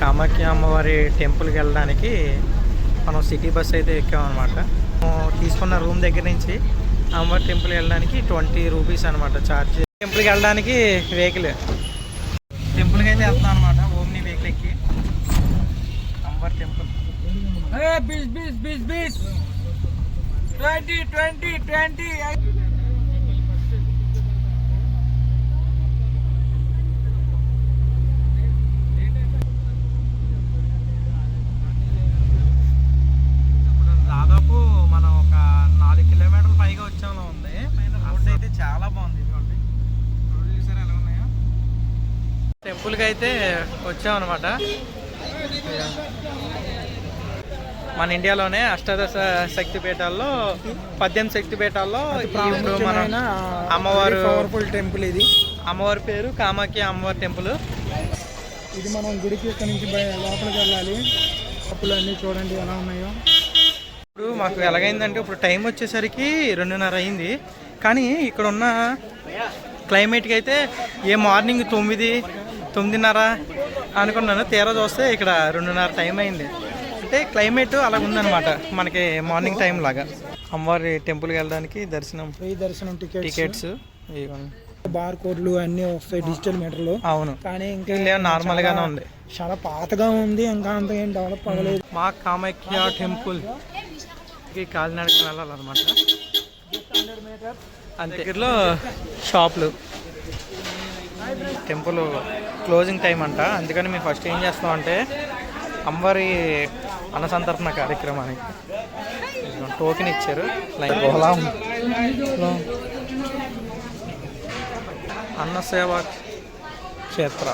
కామాఖ్య అమ్మవారి టెంపుల్కి వెళ్ళడానికి మనం సిటీ బస్ అయితే ఎక్కామన్నమాట. తీసుకున్న రూమ్ దగ్గర నుంచి అమ్మవారి టెంపుల్ వెళ్ళడానికి ట్వంటీ రూపీస్ అనమాట ఛార్జ్. టెంపుల్కి వెళ్ళడానికి వెహికల్. టెంపుల్కి అయితే వెళ్తాం అనమాట ఓమ్ని వెహికల్ ఎక్కి. అమ్మవారి టెంపుల్. బిస్ బిస్ బిస్ బిస్. Twenty twenty twenty. టెంపుల్కి అయితే వచ్చామన్నమాట. మన ఇండియాలోనే అష్టాదశ శక్తి పీఠాల్లో పద్దెనిమిది శక్తి పీఠాల్లో ఇప్పుడు మనం అమ్మవారు పవర్ఫుల్ టెంపుల్ ఇది. అమ్మవారి పేరు కామాఖ్య అమ్మవారి టెంపుల్. ఇది మనం గుడికి ఇక్కడ నుంచి లోపలికి వెళ్ళాలి. అప్పులు అన్నీ చూడండి ఎలా ఉన్నాయో. ఇప్పుడు మాకు ఎలాగైందంటే ఇప్పుడు టైం వచ్చేసరికి రెండున్నర అయింది. కానీ ఇక్కడ ఉన్న క్లైమేట్కి అయితే ఏ మార్నింగ్ తొమ్మిది తొమ్మిదిన్నర అనుకున్నాను. తీరా చూస్తే ఇక్కడ రెండున్నర టైం అయింది. అంటే క్లైమేట్ అలా ఉందన్నమాట. మనకి మార్నింగ్ టైం లాగా. అమ్మవారి టెంపుల్కి వెళ్ళడానికి దర్శనం ఫ్రీ దర్శనం టికెట్స్ టికెట్స్ బార్ కోడ్లు అన్నీ వస్తాయి డిజిటల్ మీటర్లు అవును. కానీ ఇంకా ఇల్లేమో నార్మల్గానే ఉంది. చాలా పాతగా ఉంది. ఇంకా అంత ఏం డెవలప్ అవ్వలేదు. మా కామాఖ్య టెంపుల్కి కాలినడకన వెళ్ళాలన్నమాట. అంతే షాపులు టెంపుల్ క్లోజింగ్ టైం అంట. అందుకని మేము ఫస్ట్ ఏం చేస్తాం అంటే అమ్మవారి అన్నసంతర్పణ కార్యక్రమానికి టోకెన్ ఇచ్చారు. లైక్ అన్న సేవా క్షేత్ర.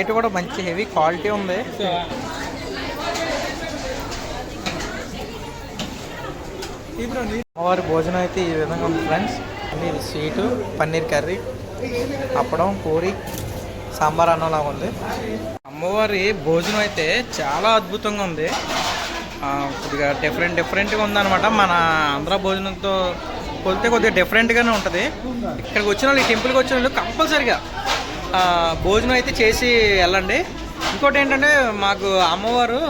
ఇటు కూడా మంచి హెవీ క్వాలిటీ ఉంది. అమ్మవారి భోజనం అయితే ఈ విధంగా ఉంది friends. Paneer sweet paneer curry అప్పడం పూరి సాంబార్ అన్నంలా ఉంది. అమ్మవారి భోజనం అయితే చాలా అద్భుతంగా ఉంది. కొద్దిగా డిఫరెంట్ డిఫరెంట్గా ఉందన్నమాట. మన ఆంధ్ర భోజనంతో కొలితే కొద్దిగా డిఫరెంట్గానే ఉంటుంది. ఇక్కడికి వచ్చిన వాళ్ళు ఈ టెంపుల్కి వచ్చిన వాళ్ళు కంపల్సరిగా భోజనం అయితే చేసి వెళ్ళండి. ఇంకోటి ఏంటంటే మాకు అమ్మవారు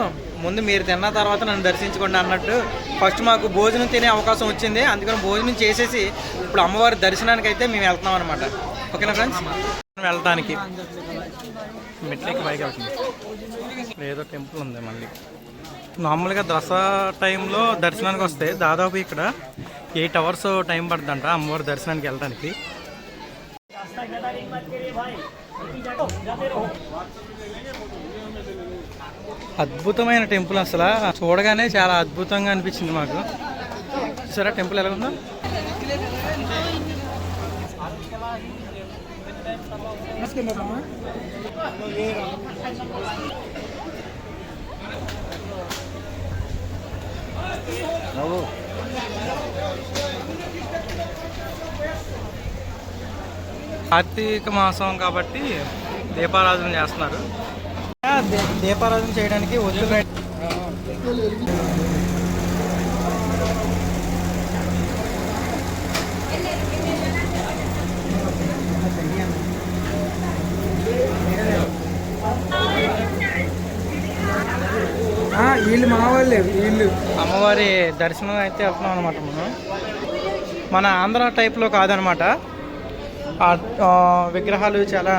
ముందు మీరు తిన్న తర్వాత నన్ను దర్శించుకోండి అన్నట్టు ఫస్ట్ మాకు భోజనం తినే అవకాశం వచ్చింది. అందుకని భోజనం చేసేసి ఇప్పుడు అమ్మవారి దర్శనానికి అయితే మేము వెళ్తున్నాం అనమాట ఓకేనా ఫ్రెండ్స్? వెళ్ళటానికి. మెట్లకి పైకి వెళ్తుంది. ఏదో టెంపుల్ ఉంది మళ్ళీ. నార్మల్గా దసరా టైంలో దర్శనానికి వస్తే దాదాపు ఇక్కడ ఎయిట్ అవర్స్ టైం పడుతుందంట అమ్మవారి దర్శనానికి వెళ్ళడానికి అద్భుతమైన టెంపుల్ అసలు. చూడగానే చాలా అద్భుతంగా అనిపించింది మాకు. సరే టెంపుల్ ఎలా ఉందో? కార్తీక మాసం కాబట్టి దీపారాధన చేస్తున్నారు. దీపారాధన చేయడానికి ఒత్తులు వీళ్ళు మా వాళ్ళే వీళ్ళు. అమ్మవారి దర్శనం అయితే వెళ్తున్నాం అనమాట మనం. మన ఆంధ్ర టైప్లో కాదనమాట విగ్రహాలు చాలా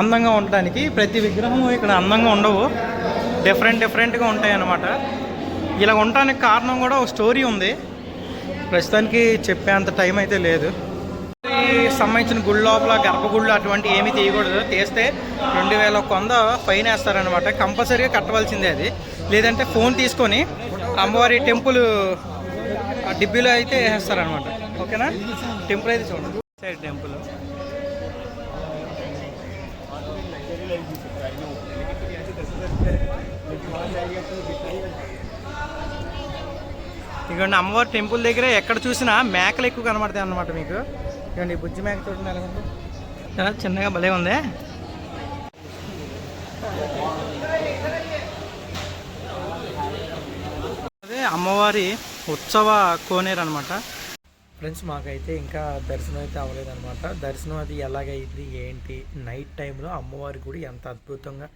అందంగా ఉండడానికి ప్రతి విగ్రహం ఇక్కడ అందంగా ఉండవు. డిఫరెంట్ డిఫరెంట్గా ఉంటాయి అన్నమాట. ఇలా ఉండటానికి కారణం కూడా ఒక స్టోరీ ఉంది. ప్రస్తుతానికి చెప్పేంత టైం అయితే లేదు. సంబంధించిన గుడి లోపల గర్భగుళ్ళు అటువంటి ఏమీ తీయకూడదు. తీస్తే రెండు వేల కొంద ఫైన్ వేస్తారనమాట కంపల్సరీగా కట్టవలసిందే అది. లేదంటే ఫోన్ తీసుకొని అమ్మవారి టెంపుల్ ఆ డిబ్బీలో అయితే వేసేస్తారనమాట ఓకేనా? టెంపుల్ అయితే చూడండి. సైడ్ ఇదిగోండి అమ్మవారి టెంపుల్ దగ్గర ఎక్కడ చూసినా మేకలు ఎక్కువ కనబడతాయి అన్నమాట మీకు. ఇదిగోండి బుజ్జి మేక చూడండి ఎలా ఉంది చాలా చిన్నగా భలే ఉంది. అదే అమ్మవారి ఉత్సవ కోనేరు అనమాట ఫ్రెండ్స్ మాకైతే ఇంకా దర్శనం అయితే అవ్వలేదన్నమాట. దర్శనం అది ఎలాగైంది ఏంటి నైట్ టైంలో అమ్మవారి గుడి ఎంత అద్భుతంగా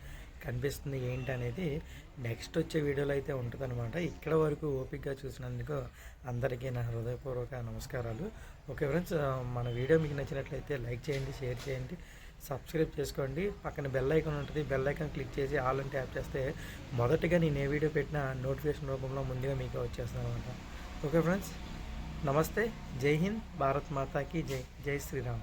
కనిపిస్తుంది ఏంటి అనేది నెక్స్ట్ వచ్చే వీడియోలో అయితే ఉంటుందన్నమాట. ఇక్కడ వరకు ఓపిక్గా చూసినందుకు అందరికీ నా హృదయపూర్వక నమస్కారాలు. ఓకే ఫ్రెండ్స్ మన వీడియో మీకు నచ్చినట్లయితే లైక్ చేయండి షేర్ చేయండి సబ్స్క్రైబ్ చేసుకోండి. పక్కన బెల్ ఐకాన్ ఉంటుంది బెల్ ఐకాన్ క్లిక్ చేసి ఆల్ అని ట్యాప్ చేస్తే మొదటగా నేను ఏ వీడియో పెట్టినా నోటిఫికేషన్ రూపంలో ముందుగా మీకు వచ్చేస్తాను అనమాట ఓకే ఫ్రెండ్స్. नमस्ते जय हिंद भारत माता की जय जय श्री राम